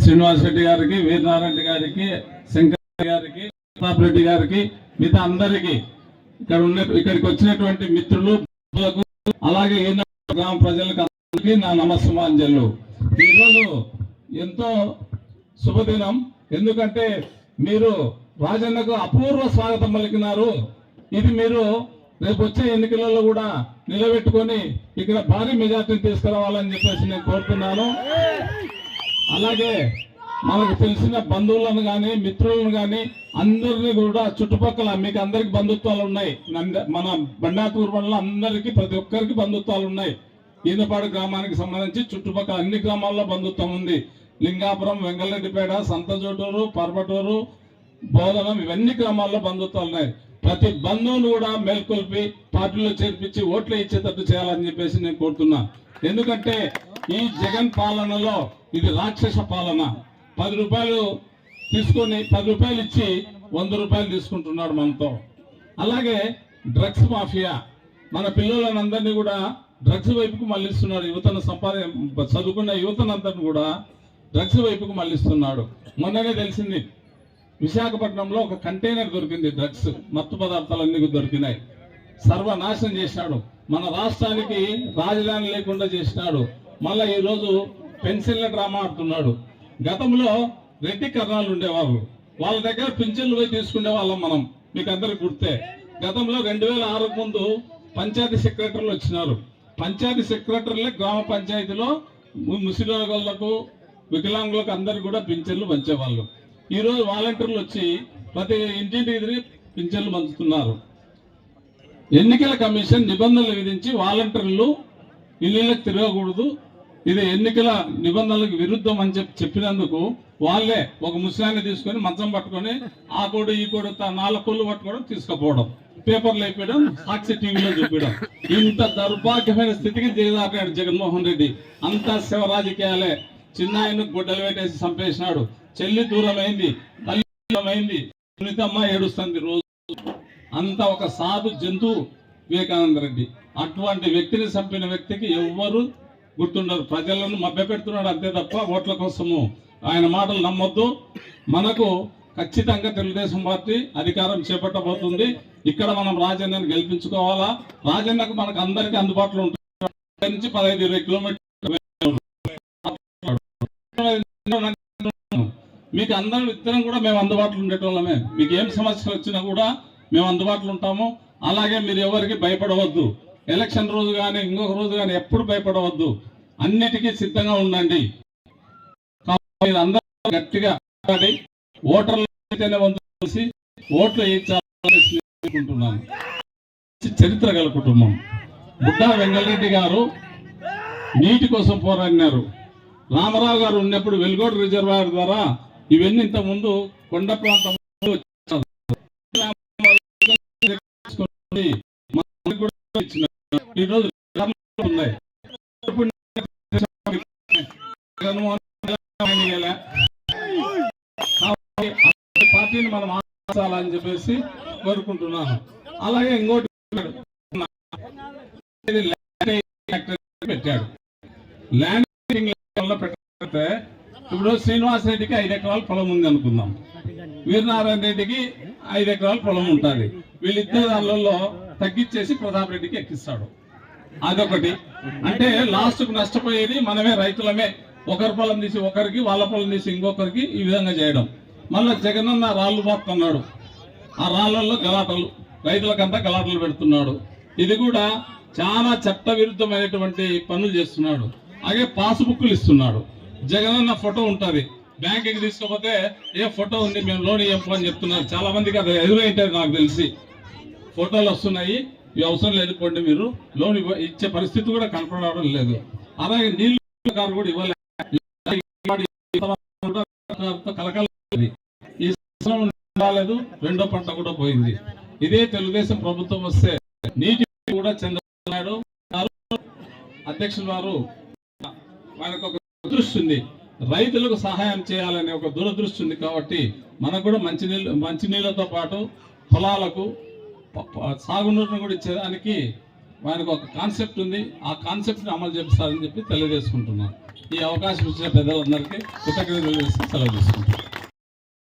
శ్రీనివాస్ రెడ్డి గారికి వీరనారాయణ గారికి శంకర్ గారికి ప్రతాప్ రెడ్డి గారికి మిగతా అందరికి ఇక్కడ ఉన్న ఇక్కడికి వచ్చినటువంటి మిత్రులు అలాగే గ్రామ ప్రజలకు అందరికీ నా నమస్సుమాంజలు. ఈరోజు ఎంతో శుభదినం. ఎందుకంటే మీరు రాజన్నకు అపూర్వ స్వాగతం పలికినారు. ఇది మీరు రేపు వచ్చే ఎన్నికలలో కూడా నిలబెట్టుకొని ఇక్కడ భారీ మెజార్టీని తీసుకురావాలని చెప్పేసి నేను కోరుతున్నాను. అలాగే మనకు తెలిసిన బంధువులను కానీ మిత్రులను కానీ అందరినీ కూడా చుట్టుపక్కల మీకు అందరికి బంధుత్వాలు ఉన్నాయి. నంద- మన బండాపూర్ మండలం అందరికీ ప్రతి ఒక్కరికి బంధుత్వాలు ఉన్నాయి. ఈనపాడు గ్రామానికి సంబంధించి చుట్టుపక్కల అన్ని గ్రామాల్లో బంధుత్వం ఉంది. లింగాపురం వెంగళరెడ్డిపేట సంతజోటూరు పర్వటూరు బోధనం ఇవన్నీ గ్రామాల్లో బంధుత్వాలు ఉన్నాయి. ప్రతి బంధువును కూడా మేల్కొల్పి పార్టీలో చేర్పించి ఓట్లు ఇచ్చేటట్టు చేయాలని చెప్పేసి నేను కోరుతున్నా. ఎందుకంటే ఈ జగన్ పాలనలో ఇది రాక్షస పాలన. పది రూపాయలు తీసుకొని పది రూపాయలు ఇచ్చి వంద రూపాయలు తీసుకుంటున్నాడు మనతో. అలాగే డ్రగ్స్ మాఫియా. మన పిల్లలందరినీ కూడా డ్రగ్స్ వైపుకు మళ్ళిస్తున్నాడు. యువతను సంపాద చదువుకున్న యువతనందరిని కూడా డ్రగ్స్ వైపుకు మళ్ళిస్తున్నాడు. మొన్ననే తెలిసింది విశాఖపట్నంలో ఒక కంటైనర్ దొరికింది డ్రగ్స్ మత్తు పదార్థాలన్నీ దొరికినాయి. సర్వనాశనం చేసినాడు మన రాష్ట్రానికి రాజధాని లేకుండా చేసినాడు మళ్ళీ ఈ పెన్సిల్ డ్రామా ఆడుతున్నాడు గతంలో రెడ్డి కర్ణాలు ఉండేవారు. వాళ్ళ దగ్గర పింఛన్లు పోయి తీసుకునే వాళ్ళం మనం. మీకు అందరికి గుర్తే. గతంలో రెండు వేల ఆరుకు ముందు పంచాయతీ సెక్రటరీలు వచ్చినారు. పంచాయతీ సెక్రటరీలే గ్రామ పంచాయతీలో ము- వికలాంగులకు అందరికి కూడా పింఛన్లు పంచేవాళ్ళు. ఈరోజు వాలంటీర్లు వచ్చి ప్రతి ఇంటింటికి తిరిగి పింఛన్లు పంచుతున్నారు. ఎన్నికల కమిషన్ నిబంధనలు విధించి వాలంటీర్లు ఇళ్ళకి తిరగకూడదు. ఇది ఎన్నికల నిబంధనలకు విరుద్ధం అని చెప్పి చెప్పినందుకు వాళ్ళే ఒక ముసలాన్ని తీసుకొని మంచం పట్టుకొని ఆ కోడు ఈ కోడు నాలుగు కోళ్ళు పట్టుకోవడం తీసుకుపోవడం. పేపర్లు అయిపోయడం సాక్షి టీవీలో చూపించడం. ఇంత దౌర్భాగ్యమైన స్థితికి దిగదాటాడు జగన్మోహన్ రెడ్డి. అంతా శివ రాజకీయాలే. చిన్న గుడ్డలు పెట్టేసి చంపేసినాడు. చెల్లి దూరమైంది తల్లి దూరమైంది. సునీతమ్మ ఏడుస్తుంది రోజు. అంత ఒక సాధు జంతువు వివేకానంద రెడ్డి. అటువంటి వ్యక్తిని చంపిన వ్యక్తికి ఎవ్వరు గుర్తుండదు ప్రజలను మభ్యపెడుతున్నాడు అంతే తప్ప ఓట్ల కోసము ఆయన మాటలు నమ్మొద్దు. మనకు ఖచ్చితంగా తెలుగుదేశం పార్టీ అధికారం చేపట్టబోతుంది. ఇక్కడ మనం రాజన్నని గెలిపించుకోవాలా? రాజన్నకు మనకు అందరికీ అందుబాటులో ఉంటుంది. నుంచి పదహైదు ఇరవై కిలోమీటర్లు మీకు అందరం ఇద్దరం కూడా మేము అందుబాటులో ఉండేటోళ్ళమే. మీకు ఏం సమస్యలు వచ్చినా కూడా మేము అందుబాటులో ఉంటాము. అలాగే మీరు ఎవరికి భయపడవద్దు. ఎలక్షన్ రోజు కానీ ఇంకొక రోజు కానీ ఎప్పుడు భయపడవద్దు. అన్నిటికీ సిద్ధంగా ఉండండి. అందరూ గట్టిగా ఓటర్లు అయితేనే కలిసి ఓట్లు వేయించాలనుకుంటున్నాను చరిత్ర గల కుటుంబం. బుడ్డా వెంగళరెడ్డి గారు నీటి కోసం పోరాడినారు. రామారావు గారు ఉన్నప్పుడు వెలుగోడు రిజర్వాయర్ ద్వారా ఇవన్నీ ఇంతకుముందు ముందు కొండ ప్రాంతం ఈరోజు ఉన్నాయి. పార్టీని మనం ఆచాలని చెప్పేసి కోరుకుంటున్నాను. అలాగే ఇంకోటి పెట్టాడు ల్యాండ్ వల్ల పెట్టితే ఇప్పుడు శ్రీనివాస్ రెడ్డికి ఐదు ఎకరాల పొలం ఉంది అనుకుందాం. వీరనారాయణ రెడ్డికి ఐదు ఎకరాల పొలం ఉంటుంది. వీళ్ళిద్దరు దానిలో తగ్గించేసి ప్రతాప్ రెడ్డికి ఎక్కిస్తాడు. అదొకటి. అంటే లాస్ట్కు నష్టపోయేది మనమే రైతులమే. ఒకరి పొలం తీసి ఒకరికి వాళ్ళ పొలం తీసి ఇంకొకరికి ఈ విధంగా చేయడం. మళ్ళీ జగనన్న రాళ్ళు పోతున్నాడు ఆ రాళ్ళల్లో గలాటలు రైతులకంతా గలాటలు పెడుతున్నాడు. ఇది కూడా చాలా చట్ట విరుద్ధమైనటువంటి పనులు చేస్తున్నాడు. అలాగే పాస్బుక్లు ఇస్తున్నాడు. జగనన్న ఫోటో ఉంటుంది. బ్యాంకుకి తీసుకపోతే ఏ ఫోటో ఉంది మేము లోన్ ఇవ్వం అని చెప్తున్నారు. చాలా మందికి అది ఎదురైంటుంది నాకు తెలిసి. ఫోటోలు వస్తున్నాయి. ఈ అవసరం లేదుకోండి మీరు. లోన్ ఇవ్వ- ఇచ్చే పరిస్థితి కూడా కనపడడం లేదు. అలాగే నీళ్ళు కారు కూడా ఇవ్వలేదు కలకల ఈ సంవత్సరం రాలేదు రెండో పంట కూడా పోయింది. ఇదే తెలుగుదేశం ప్రభుత్వం వస్తే నీటి కూడా చంద్రబాబు నాయుడు గారు, అధ్యక్షుల వారు వారికి ఒక దృష్టి ఉంది. రైతులకు సహాయం చేయాలనే ఒక దూరదృష్టి ఉంది కాబట్టి మనకు కూడా మంచినీళ్ళు మంచినీళ్ళతో పాటు పొలాలకు సాగునీరును కూడా ఇచ్చేదానికి ఆయనకు ఒక కాన్సెప్ట్ ఉంది. ఆ కాన్సెప్ట్ని అమలు చేపిస్తారని చెప్పి తెలియజేసుకుంటున్నాను. ఈ అవకాశం ఇచ్చిన పెద్దలందరికీ కృతజ్ఞతలు సెలవు తీసుకుంటాం